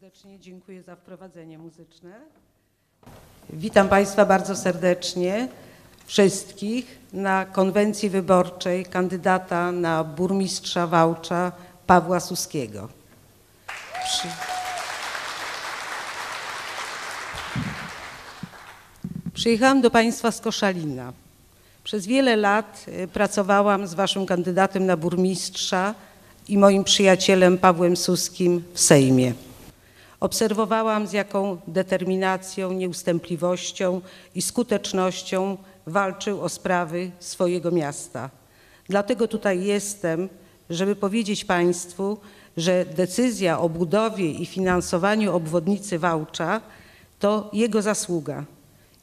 serdecznie, dziękuję za wprowadzenie muzyczne. Witam Państwa bardzo serdecznie, wszystkich na konwencji wyborczej kandydata na burmistrza Wałcza Pawła Suskiego. Przy... Przyjechałam do Państwa z Koszalina. Przez wiele lat y, pracowałam z Waszym kandydatem na burmistrza i moim przyjacielem Pawłem Suskim w Sejmie. Obserwowałam z jaką determinacją, nieustępliwością i skutecznością walczył o sprawy swojego miasta. Dlatego tutaj jestem, żeby powiedzieć Państwu, że decyzja o budowie i finansowaniu obwodnicy Wałcza to jego zasługa.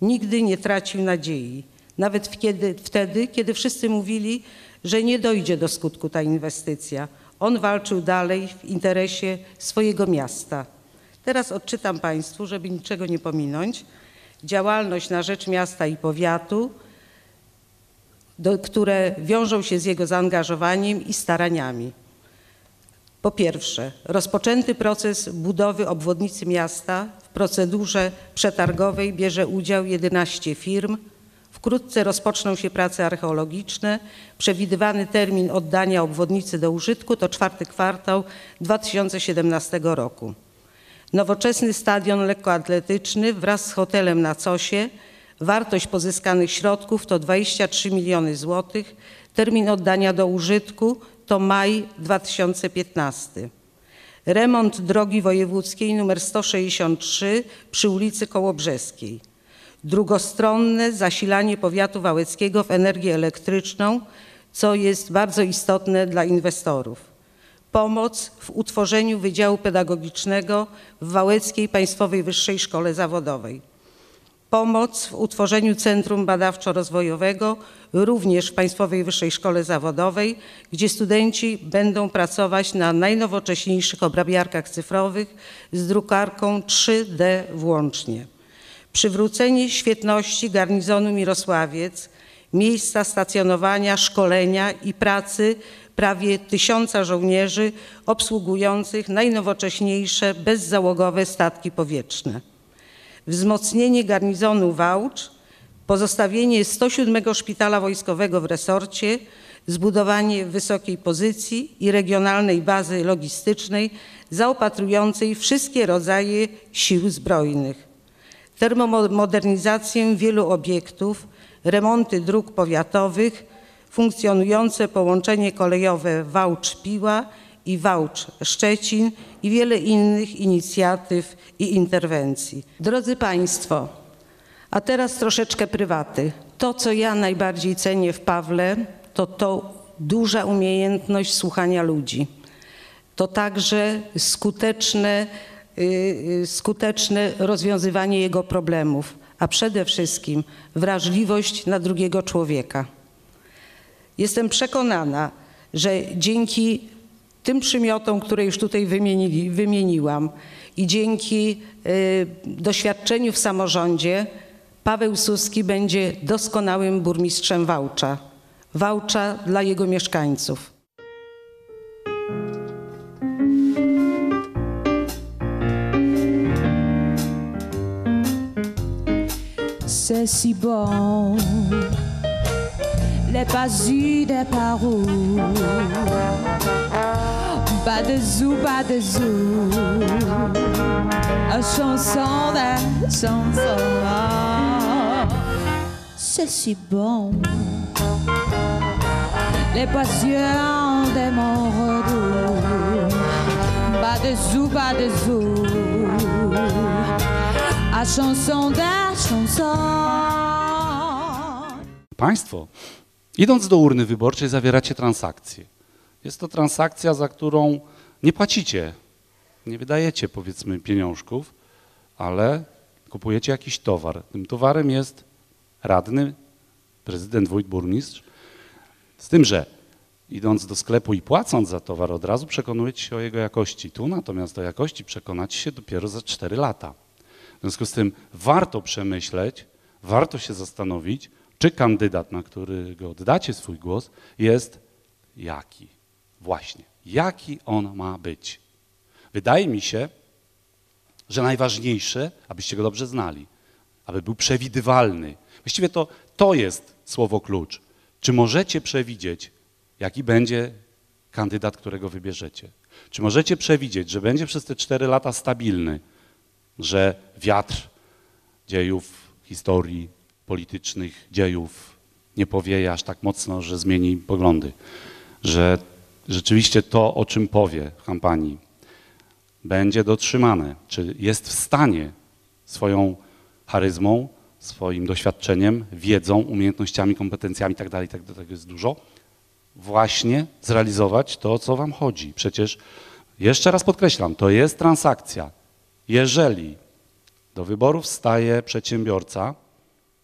Nigdy nie tracił nadziei, nawet wtedy, kiedy wszyscy mówili, że nie dojdzie do skutku ta inwestycja. On walczył dalej w interesie swojego miasta. Teraz odczytam Państwu, żeby niczego nie pominąć, działalność na rzecz miasta i powiatu, do, które wiążą się z jego zaangażowaniem i staraniami. Po pierwsze, rozpoczęty proces budowy obwodnicy miasta w procedurze przetargowej bierze udział 11 firm. Wkrótce rozpoczną się prace archeologiczne. Przewidywany termin oddania obwodnicy do użytku to czwarty kwartał 2017 roku. Nowoczesny stadion lekkoatletyczny wraz z hotelem na Cosie. Wartość pozyskanych środków to 23 miliony złotych. Termin oddania do użytku to maj 2015. Remont drogi wojewódzkiej nr 163 przy ulicy Kołobrzeskiej. Drugostronne zasilanie powiatu wałeckiego w energię elektryczną, co jest bardzo istotne dla inwestorów pomoc w utworzeniu Wydziału Pedagogicznego w Wałeckiej Państwowej Wyższej Szkole Zawodowej, pomoc w utworzeniu Centrum Badawczo-Rozwojowego również w Państwowej Wyższej Szkole Zawodowej, gdzie studenci będą pracować na najnowocześniejszych obrabiarkach cyfrowych z drukarką 3D włącznie. Przywrócenie świetności garnizonu Mirosławiec, miejsca stacjonowania, szkolenia i pracy prawie tysiąca żołnierzy obsługujących najnowocześniejsze bezzałogowe statki powietrzne. Wzmocnienie garnizonu Wałcz, pozostawienie 107 Szpitala Wojskowego w resorcie, zbudowanie wysokiej pozycji i regionalnej bazy logistycznej zaopatrującej wszystkie rodzaje sił zbrojnych. Termomodernizację wielu obiektów, remonty dróg powiatowych, funkcjonujące połączenie kolejowe Wałcz-Piła i Wałcz-Szczecin i wiele innych inicjatyw i interwencji. Drodzy Państwo, a teraz troszeczkę prywaty. To, co ja najbardziej cenię w Pawle, to to duża umiejętność słuchania ludzi. To także skuteczne, yy, skuteczne rozwiązywanie jego problemów, a przede wszystkim wrażliwość na drugiego człowieka. Jestem przekonana, że dzięki tym przymiotom, które już tutaj wymienili, wymieniłam i dzięki y, doświadczeniu w samorządzie, Paweł Suski będzie doskonałym burmistrzem Wałcza. Wałcza dla jego mieszkańców. C'est si bon les pas eu des paroles. Pas de zou, pas de zou. Chanson de chanson. C'est si bon. Les passions de mon redout. Pas de zou, pas de zou. A chanson de chanson. Państwo, idąc do urny wyborczej, zawieracie transakcję. Jest to transakcja, za którą nie płacicie, nie wydajecie powiedzmy pieniążków, ale kupujecie jakiś towar. Tym towarem jest radny, prezydent, wójt, burmistrz. Z tym, że idąc do sklepu i płacąc za towar, od razu przekonujecie się o jego jakości. Tu natomiast o jakości przekonacie się dopiero za 4 lata. W związku z tym warto przemyśleć, warto się zastanowić, czy kandydat, na którego oddacie swój głos, jest jaki. Właśnie, jaki on ma być. Wydaje mi się, że najważniejsze, abyście go dobrze znali, aby był przewidywalny. Właściwie to, to jest słowo klucz. Czy możecie przewidzieć, jaki będzie kandydat, którego wybierzecie? Czy możecie przewidzieć, że będzie przez te cztery lata stabilny, że wiatr dziejów, historii politycznych, dziejów nie powieje aż tak mocno, że zmieni poglądy, że rzeczywiście to, o czym powie w kampanii, będzie dotrzymane, czy jest w stanie swoją charyzmą, swoim doświadczeniem, wiedzą, umiejętnościami, kompetencjami itd., tak tego jest dużo, właśnie zrealizować to, o co wam chodzi. Przecież, jeszcze raz podkreślam, to jest transakcja. Jeżeli do wyborów staje przedsiębiorca,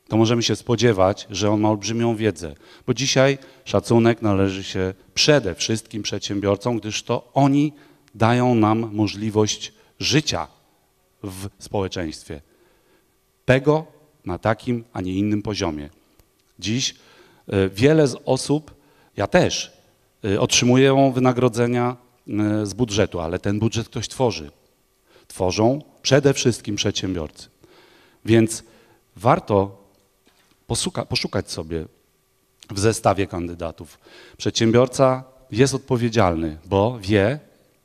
to możemy się spodziewać, że on ma olbrzymią wiedzę, bo dzisiaj szacunek należy się przede wszystkim przedsiębiorcom, gdyż to oni dają nam możliwość życia w społeczeństwie. Tego na takim, a nie innym poziomie. Dziś e, wiele z osób, ja też, e, otrzymują wynagrodzenia e, z budżetu, ale ten budżet ktoś tworzy. Tworzą przede wszystkim przedsiębiorcy. Więc warto poszuka, poszukać sobie w zestawie kandydatów. Przedsiębiorca jest odpowiedzialny, bo wie,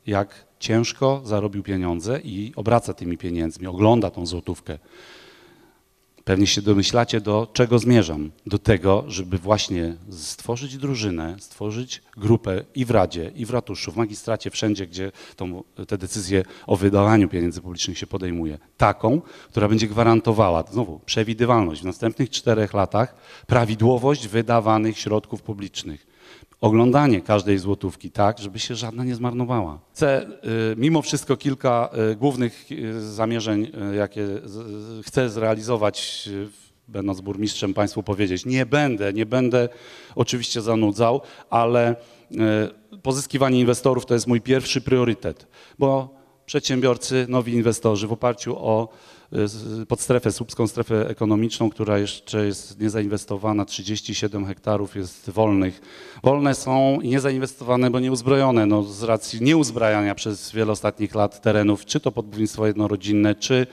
jak ciężko zarobił pieniądze i obraca tymi pieniędzmi, ogląda tą złotówkę. Pewnie się domyślacie, do czego zmierzam. Do tego, żeby właśnie stworzyć drużynę, stworzyć grupę i w Radzie, i w ratuszu, w magistracie, wszędzie, gdzie tą, te decyzje o wydawaniu pieniędzy publicznych się podejmuje. Taką, która będzie gwarantowała, znowu, przewidywalność w następnych czterech latach, prawidłowość wydawanych środków publicznych oglądanie każdej złotówki tak, żeby się żadna nie zmarnowała. Chcę y, mimo wszystko kilka y, głównych y, zamierzeń, jakie chcę zrealizować, będąc burmistrzem, Państwu powiedzieć. Nie będę, nie będę oczywiście zanudzał, ale pozyskiwanie inwestorów to jest mój pierwszy priorytet, bo przedsiębiorcy, nowi inwestorzy w oparciu o pod strefę, słupską strefę ekonomiczną, która jeszcze jest niezainwestowana, 37 hektarów jest wolnych. Wolne są i niezainwestowane, bo nieuzbrojone, no, z racji nieuzbrajania przez wiele ostatnich lat terenów, czy to podbudownictwo jednorodzinne, czy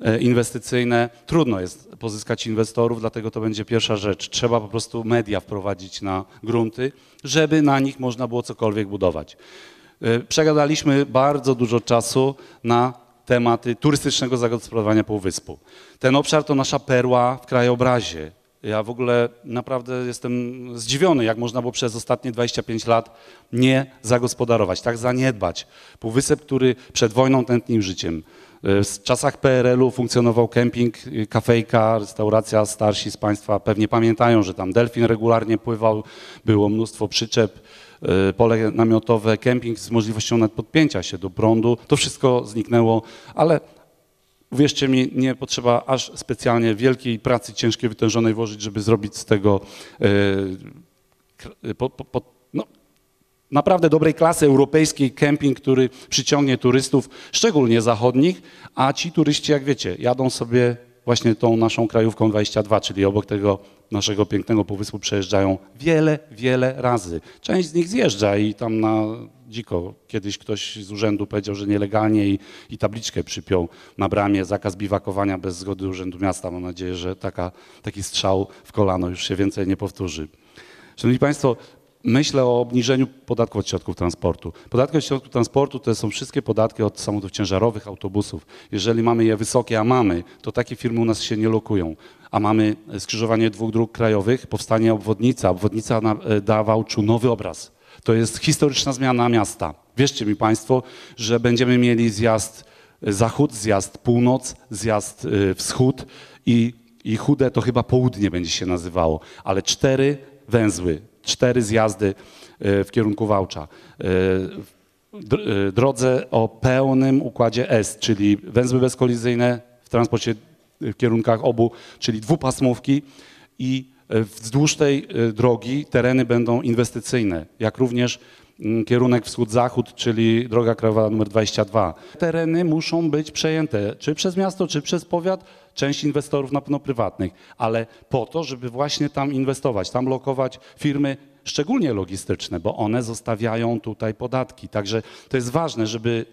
e, inwestycyjne. Trudno jest pozyskać inwestorów, dlatego to będzie pierwsza rzecz. Trzeba po prostu media wprowadzić na grunty, żeby na nich można było cokolwiek budować. E, przegadaliśmy bardzo dużo czasu na tematy turystycznego zagospodarowania Półwyspu. Ten obszar to nasza perła w krajobrazie. Ja w ogóle naprawdę jestem zdziwiony, jak można było przez ostatnie 25 lat nie zagospodarować, tak zaniedbać. Półwysep, który przed wojną tętnił życiem. W czasach PRL-u funkcjonował kemping, kafejka, restauracja. Starsi z Państwa pewnie pamiętają, że tam delfin regularnie pływał, było mnóstwo przyczep pole namiotowe, kemping z możliwością nawet podpięcia się do prądu. To wszystko zniknęło, ale uwierzcie mi, nie potrzeba aż specjalnie wielkiej pracy ciężkiej, wytężonej włożyć, żeby zrobić z tego y, po, po, po, no, naprawdę dobrej klasy europejskiej kemping, który przyciągnie turystów, szczególnie zachodnich, a ci turyści, jak wiecie, jadą sobie właśnie tą naszą krajówką 22, czyli obok tego naszego pięknego półwyspu przejeżdżają wiele, wiele razy. Część z nich zjeżdża i tam na dziko. Kiedyś ktoś z urzędu powiedział, że nielegalnie i, i tabliczkę przypiął na bramie zakaz biwakowania bez zgody Urzędu Miasta. Mam nadzieję, że taka, taki strzał w kolano już się więcej nie powtórzy. Szanowni Państwo, myślę o obniżeniu podatku od środków transportu. Podatki od środków transportu to są wszystkie podatki od samochodów ciężarowych, autobusów. Jeżeli mamy je wysokie, a mamy, to takie firmy u nas się nie lokują. A mamy skrzyżowanie dwóch dróg krajowych, powstanie obwodnica. Obwodnica e, da Wałczu nowy obraz. To jest historyczna zmiana miasta. Wierzcie mi Państwo, że będziemy mieli zjazd e, zachód, zjazd północ, zjazd e, wschód i, i chude to chyba południe będzie się nazywało, ale cztery węzły cztery zjazdy w kierunku Wałcza. Drodze o pełnym układzie S, czyli węzły bezkolizyjne w transporcie w kierunkach obu, czyli dwupasmówki i wzdłuż tej drogi tereny będą inwestycyjne, jak również mm, kierunek wschód-zachód, czyli droga krajowa nr 22. Tereny muszą być przejęte czy przez miasto, czy przez powiat, część inwestorów na pewno prywatnych, ale po to, żeby właśnie tam inwestować, tam lokować firmy szczególnie logistyczne, bo one zostawiają tutaj podatki. Także to jest ważne, żeby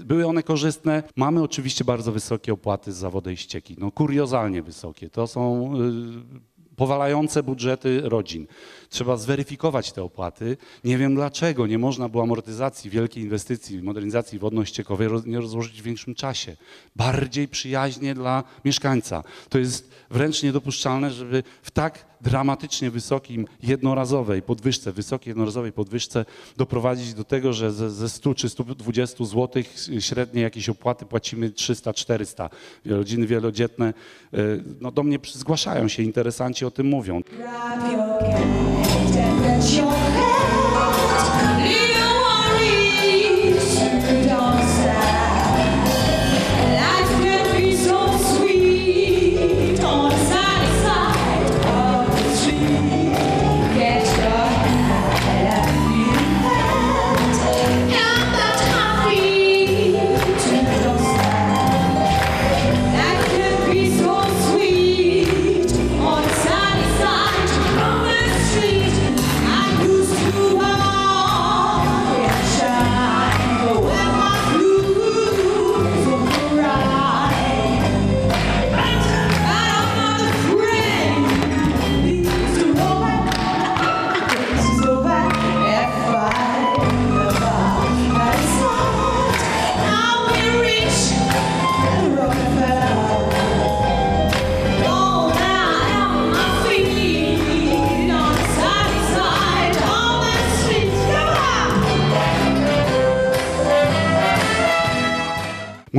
y, były one korzystne. Mamy oczywiście bardzo wysokie opłaty za wodę i ścieki, no kuriozalnie wysokie. To są y, powalające budżety rodzin. Trzeba zweryfikować te opłaty. Nie wiem dlaczego nie można było amortyzacji wielkiej inwestycji, modernizacji wodno-ściekowej roz- nie rozłożyć w większym czasie. Bardziej przyjaźnie dla mieszkańca. To jest wręcz niedopuszczalne, żeby w tak dramatycznie wysokim jednorazowej podwyżce, wysokiej jednorazowej podwyżce doprowadzić do tego, że ze, ze 100 czy 120 zł średnie jakieś opłaty płacimy 300-400. Rodziny wielodzietne, y, no do mnie zgłaszają się interesanci, o tym mówią.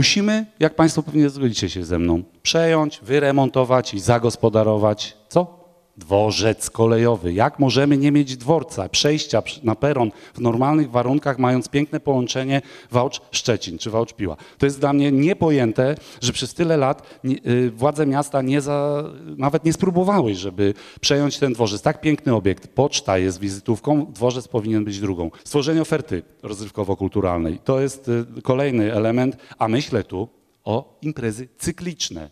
Musimy, jak Państwo pewnie zgodzicie się ze mną, przejąć, wyremontować i zagospodarować co? Dworzec kolejowy. Jak możemy nie mieć dworca, przejścia na peron w normalnych warunkach, mając piękne połączenie Wałcz-Szczecin czy Wałcz-Piła? To jest dla mnie niepojęte, że przez tyle lat y, władze miasta nie za, nawet nie spróbowały, żeby przejąć ten dworzec. Tak piękny obiekt. Poczta jest wizytówką, dworzec powinien być drugą. Stworzenie oferty rozrywkowo-kulturalnej to jest y, kolejny element, a myślę tu o imprezy cykliczne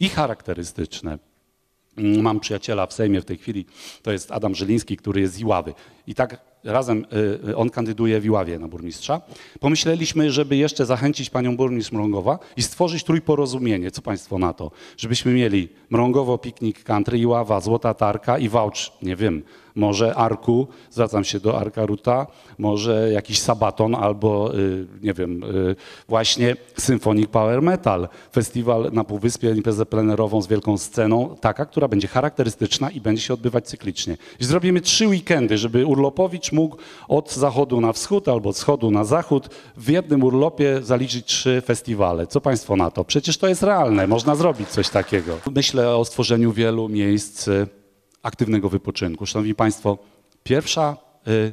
i charakterystyczne. Mam przyjaciela w Sejmie w tej chwili, to jest Adam Żyliński, który jest z Iławy. I tak razem y, y, on kandyduje w Iławie na burmistrza. Pomyśleliśmy, żeby jeszcze zachęcić panią burmistrz Mrągowa i stworzyć trójporozumienie. Co państwo na to? Żebyśmy mieli Mrągowo, Piknik Country, Iława, Złota Tarka i Wałcz, nie wiem, może Arku, zwracam się do Arka Ruta, może jakiś Sabaton albo, y, nie wiem, y, właśnie Symphonic Power Metal, festiwal na Półwyspie, imprezę plenerową z wielką sceną, taka, która będzie charakterystyczna i będzie się odbywać cyklicznie. I zrobimy trzy weekendy, żeby urlopowicz mógł od zachodu na wschód albo od wschodu na zachód w jednym urlopie zaliczyć trzy festiwale. Co Państwo na to? Przecież to jest realne, można zrobić coś takiego. Myślę o stworzeniu wielu miejsc y, aktywnego wypoczynku. Szanowni Państwo, pierwsza, y,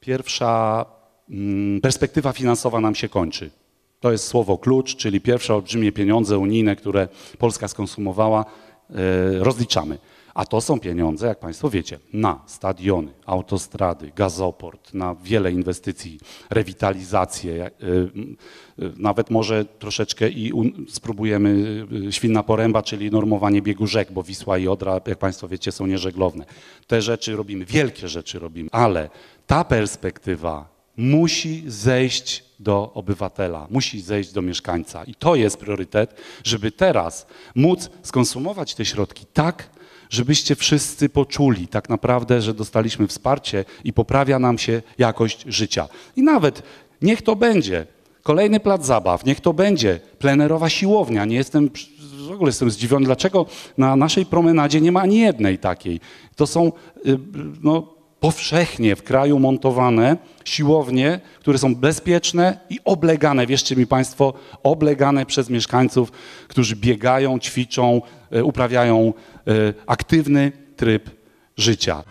pierwsza mm, perspektywa finansowa nam się kończy. To jest słowo klucz, czyli pierwsze olbrzymie pieniądze unijne, które Polska skonsumowała, y, rozliczamy. A to są pieniądze, jak Państwo wiecie, na stadiony, autostrady, gazoport, na wiele inwestycji, rewitalizację, y, y, nawet może troszeczkę i spróbujemy y, Świnna Poręba, czyli normowanie biegu rzek, bo Wisła i Odra, jak Państwo wiecie, są nieżeglowne. Te rzeczy robimy, wielkie rzeczy robimy, ale ta perspektywa musi zejść do obywatela, musi zejść do mieszkańca. I to jest priorytet, żeby teraz móc skonsumować te środki tak, żebyście wszyscy poczuli tak naprawdę, że dostaliśmy wsparcie i poprawia nam się jakość życia. I nawet niech to będzie kolejny plac zabaw, niech to będzie plenerowa siłownia. Nie jestem, w ogóle jestem zdziwiony, dlaczego na naszej promenadzie nie ma ani jednej takiej. To są y, no, powszechnie w kraju montowane siłownie, które są bezpieczne i oblegane, wierzcie mi Państwo, oblegane przez mieszkańców, którzy biegają, ćwiczą, e, uprawiają e, aktywny tryb życia.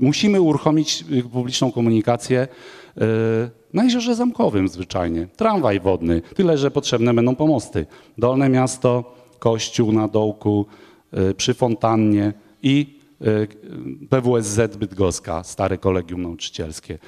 Musimy uruchomić y, publiczną komunikację y, na jeziorze zamkowym zwyczajnie. Tramwaj wodny, tyle że potrzebne będą pomosty. Dolne miasto, kościół na dołku, y, przy fontannie i PWSZ Bydgoska, stare kolegium nauczycielskie.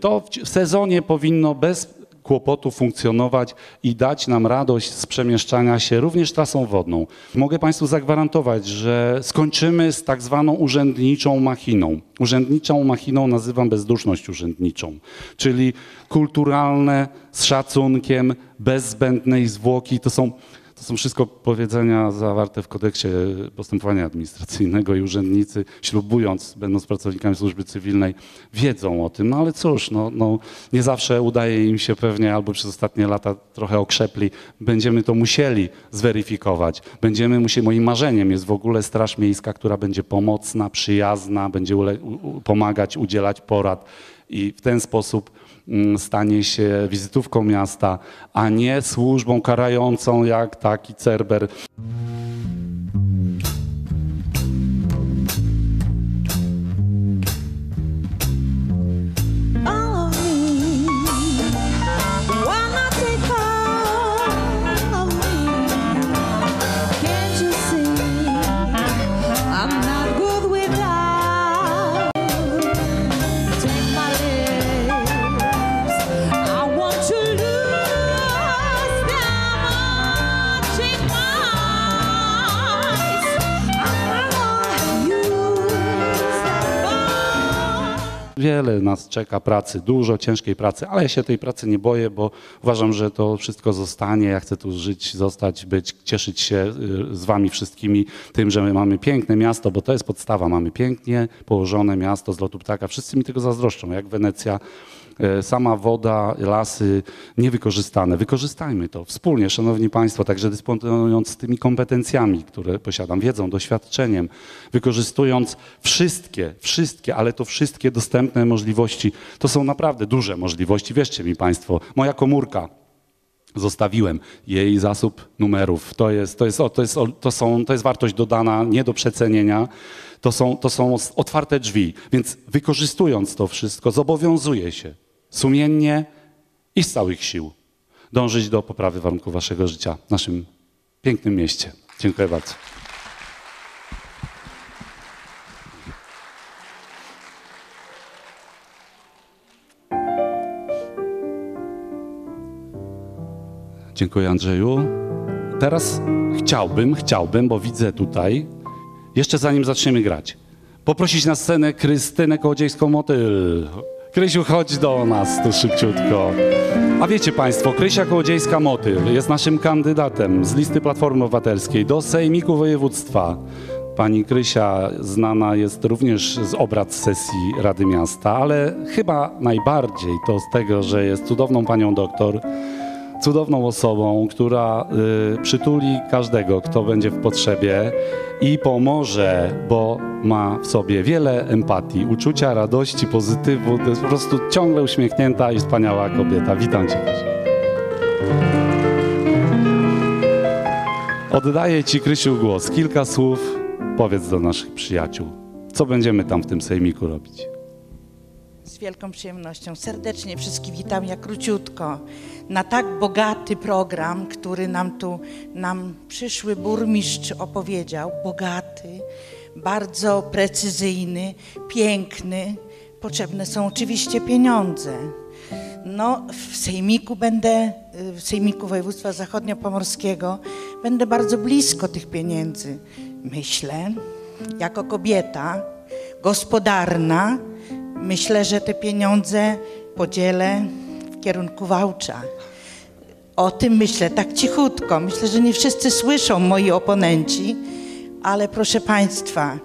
To w sezonie powinno bez kłopotu funkcjonować i dać nam radość z przemieszczania się również trasą wodną. Mogę Państwu zagwarantować, że skończymy z tak zwaną urzędniczą machiną. Urzędniczą machiną nazywam bezduszność urzędniczą, czyli kulturalne, z szacunkiem, bez zbędnej zwłoki. To są to są wszystko powiedzenia zawarte w kodeksie postępowania administracyjnego i urzędnicy, ślubując, będąc pracownikami służby cywilnej, wiedzą o tym. No ale cóż, no, no, nie zawsze udaje im się pewnie, albo przez ostatnie lata trochę okrzepli. Będziemy to musieli zweryfikować. Będziemy musieli, moim marzeniem jest w ogóle Straż Miejska, która będzie pomocna, przyjazna, będzie pomagać, udzielać porad i w ten sposób stanie się wizytówką miasta, a nie służbą karającą jak taki Cerber. Wiele nas czeka pracy, dużo ciężkiej pracy, ale ja się tej pracy nie boję, bo uważam, że to wszystko zostanie. Ja chcę tu żyć, zostać, być, cieszyć się y, z wami wszystkimi tym, że my mamy piękne miasto, bo to jest podstawa. Mamy pięknie położone miasto z lotu ptaka. Wszyscy mi tego zazdroszczą, jak Wenecja. E, Sama woda, lasy niewykorzystane. Wykorzystajmy to wspólnie, szanowni państwo, także dysponując tymi kompetencjami, które posiadam, wiedzą, doświadczeniem, wykorzystując wszystkie, wszystkie, ale to wszystkie dostępne możliwości. To są naprawdę duże możliwości. Wierzcie mi państwo, moja komórka, zostawiłem jej zasób numerów. To jest, to jest, to jest, to są, to jest wartość dodana, nie do przecenienia. To są, to są otwarte drzwi. Więc wykorzystując to wszystko, zobowiązuję się sumiennie i z całych sił dążyć do poprawy warunków waszego życia w naszym pięknym mieście. Dziękuję bardzo. Dziękuję Andrzeju. Teraz chciałbym, chciałbym, bo widzę tutaj, jeszcze zanim zaczniemy grać, poprosić na scenę Krystynę Kołodziejską-Motyl. Krysiu, chodź do nas tu szybciutko. A wiecie Państwo, Krysia Kołodziejska-Motyl jest naszym kandydatem z listy Platformy Obywatelskiej do Sejmiku Województwa. Pani Krysia znana jest również z obrad sesji Rady Miasta, ale chyba najbardziej to z tego, że jest cudowną panią doktor, cudowną osobą, która y, przytuli każdego, kto będzie w potrzebie i pomoże, bo ma w sobie wiele empatii, uczucia, radości, pozytywu. To jest po prostu ciągle uśmiechnięta i wspaniała kobieta. Witam cię. Oddaję ci, Krysiu, głos. Kilka słów powiedz do naszych przyjaciół. Co będziemy tam w tym sejmiku robić? Z wielką przyjemnością serdecznie wszystkich witam, jak króciutko, na tak bogaty program, który nam tu, nam przyszły burmistrz opowiedział. Bogaty, bardzo precyzyjny, piękny. Potrzebne są oczywiście pieniądze. No, w Sejmiku będę, w Sejmiku Województwa Zachodniopomorskiego będę bardzo blisko tych pieniędzy. Myślę, jako kobieta gospodarna, myślę, że te pieniądze podzielę w kierunku Wałcza. O tym myślę tak cichutko. Myślę, że nie wszyscy słyszą moi oponenci, ale proszę Państwa,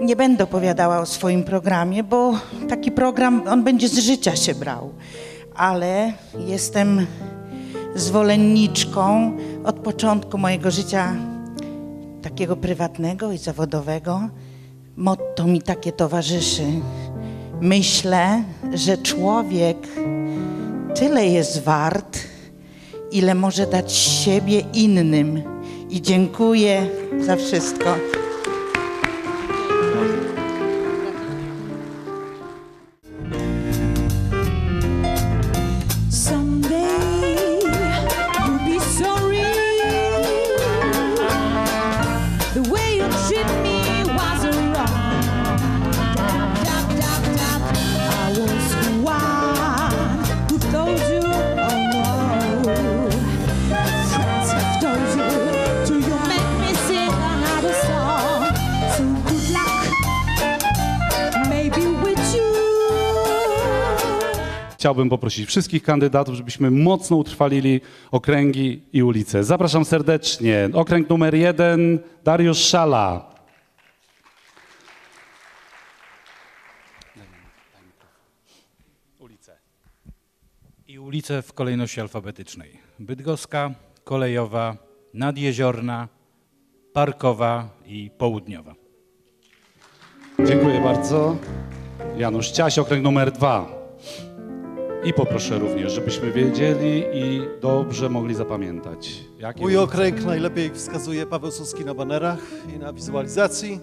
nie będę opowiadała o swoim programie, bo taki program, on będzie z życia się brał. Ale jestem zwolenniczką od początku mojego życia takiego prywatnego i zawodowego. Motto mi takie towarzyszy. Myślę, że człowiek tyle jest wart, ile może dać siebie innym. I dziękuję za wszystko. Chciałbym poprosić wszystkich kandydatów, żebyśmy mocno utrwalili okręgi i ulice. Zapraszam serdecznie. Okręg numer jeden, Dariusz Szala. Ulice. i ulice w kolejności alfabetycznej. Bydgoska, Kolejowa, Nadjeziorna, Parkowa i Południowa. Dziękuję bardzo. Janusz Ciaś, okręg numer dwa. I poproszę również, żebyśmy wiedzieli i dobrze mogli zapamiętać. Jakie Mój okręg najlepiej wskazuje Paweł Suski na banerach i na wizualizacji,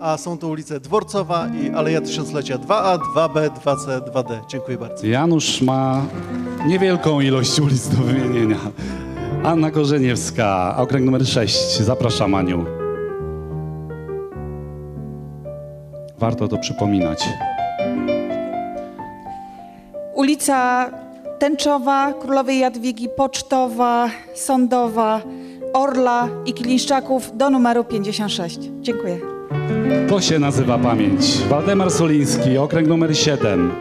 a są to ulice Dworcowa i Aleja Tysiąclecia 2A, 2B, 2C, 2D. Dziękuję bardzo. Janusz ma niewielką ilość ulic do wymienienia. Anna Korzeniewska, okręg numer 6. Zapraszam, Aniu. Warto to przypominać. Ulica Tęczowa, Królowej Jadwigi, Pocztowa, Sądowa, Orla i Kiliszczaków do numeru 56. Dziękuję. To się nazywa pamięć. Waldemar Soliński, okręg numer 7.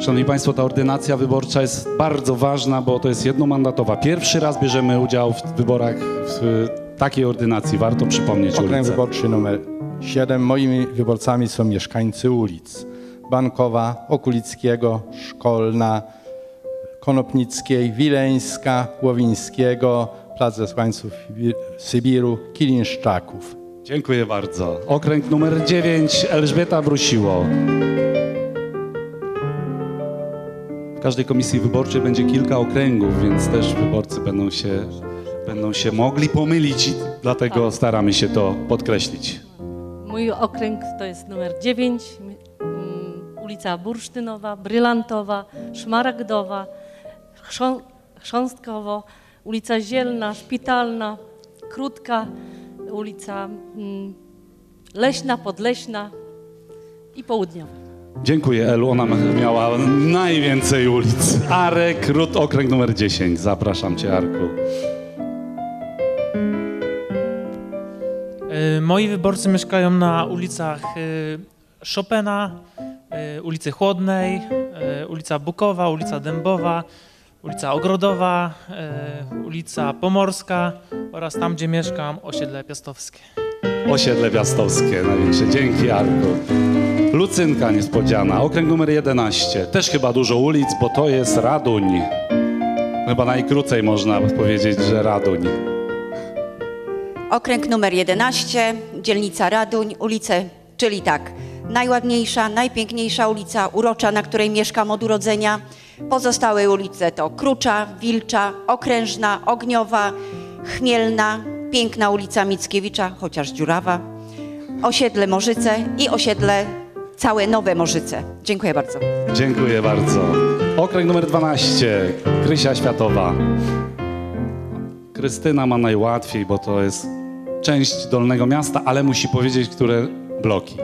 Szanowni Państwo, ta ordynacja wyborcza jest bardzo ważna, bo to jest jednomandatowa. Pierwszy raz bierzemy udział w wyborach w takiej ordynacji. Warto przypomnieć Okręg ulicę. wyborczy numer 7. Moimi wyborcami są mieszkańcy ulic Bankowa, Okulickiego, Szkolna, Konopnickiej, Wileńska, Łowińskiego, Plac Zesłańców Sybiru, Kilinszczaków. Dziękuję bardzo. Okręg numer 9, Elżbieta Brusiło. W każdej komisji wyborczej będzie kilka okręgów, więc też wyborcy będą się, będą się mogli pomylić dlatego staramy się to podkreślić. Mój okręg to jest numer 9, mm, ulica Bursztynowa, Brylantowa, Szmaragdowa, Chrząs- Chrząstkowo, ulica Zielna, Szpitalna, Krótka, ulica mm, Leśna, Podleśna i Południowa. Dziękuję Elu, ona miała najwięcej ulic. Arek, Rut, okręg numer 10. Zapraszam Cię Arku. E, Moi wyborcy mieszkają na ulicach e, Chopina, ulicy Chłodnej, e, ulica Bukowa, ulica Dębowa, ulica Ogrodowa, e, ulica Pomorska oraz tam, gdzie mieszkam, osiedle Piastowskie. Osiedle Piastowskie, największe. Dzięki Arku. Lucynka niespodziana, okręg numer 11. Też chyba dużo ulic, bo to jest Raduń. Chyba najkrócej można powiedzieć, że Raduń. Okręg numer 11, dzielnica Raduń, ulice, czyli tak, najładniejsza, najpiękniejsza ulica, urocza, na której mieszkam od urodzenia. Pozostałe ulice to Krucza, Wilcza, Okrężna, Ogniowa, Chmielna, piękna ulica Mickiewicza, chociaż dziurawa, osiedle Morzyce i osiedle całe Nowe Morzyce. Dziękuję bardzo. Dziękuję bardzo. Okręg numer 12, Krysia Światowa. Krystyna ma najłatwiej, bo to jest część Dolnego Miasta, ale musi powiedzieć, które bloki.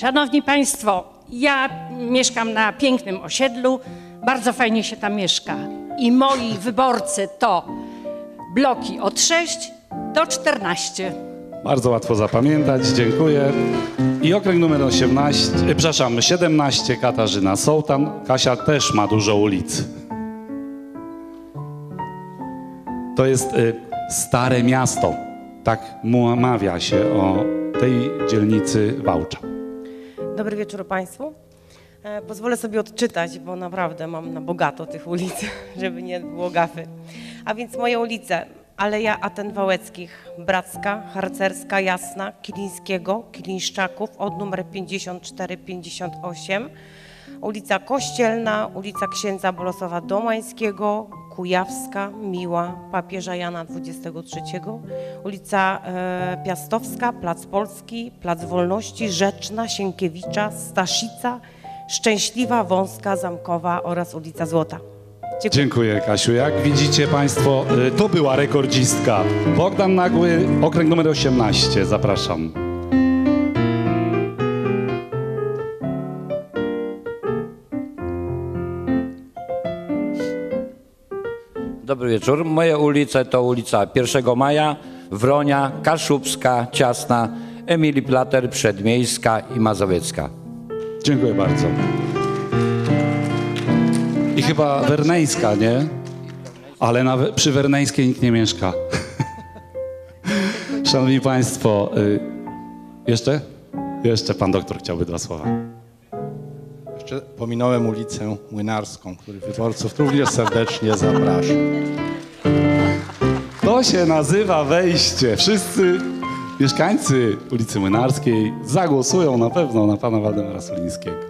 Szanowni Państwo, ja mieszkam na pięknym osiedlu, bardzo fajnie się tam mieszka. I moi wyborcy to bloki od 6 do 14. Bardzo łatwo zapamiętać, dziękuję. I okręg numer 18, e, przepraszam, 17, Katarzyna Sołtan. Kasia też ma dużo ulic. To jest y, Stare Miasto. Tak mawia się o tej dzielnicy Wałcza. Dobry wieczór Państwu. E, Pozwolę sobie odczytać, bo naprawdę mam na bogato tych ulic, żeby nie było gafy. A więc moje ulice. Aleja Aten Wałeckich, Bracka, Harcerska, Jasna, Kilińskiego, Kilińszczaków od numer 54-58, ulica Kościelna, ulica Księdza Bolesława Domańskiego, Kujawska, Miła, Papieża Jana XXIII, ulica e, Piastowska, Plac Polski, Plac Wolności, Rzeczna, Sienkiewicza, Staszica, Szczęśliwa, Wąska, Zamkowa oraz ulica Złota. Dziękuję, Kasiu. Jak widzicie Państwo, y, to była rekordzistka. Bogdan Nagły, okręg numer 18. Zapraszam. Dobry wieczór. Moje ulice to ulica 1 Maja, Wronia, Kaszubska, Ciasna, Emilii Plater, Przedmiejska i Mazowiecka. Dziękuję bardzo. I chyba Werneńska, nie? Ale na, przy Werneńskiej nikt nie mieszka. Szanowni Państwo, y, jeszcze? Jeszcze pan doktor chciałby dwa słowa. Jeszcze pominąłem ulicę Młynarską, który wyborców również serdecznie zapraszam. To się nazywa wejście. Wszyscy mieszkańcy ulicy Młynarskiej zagłosują na pewno na pana Waldemara Solińskiego.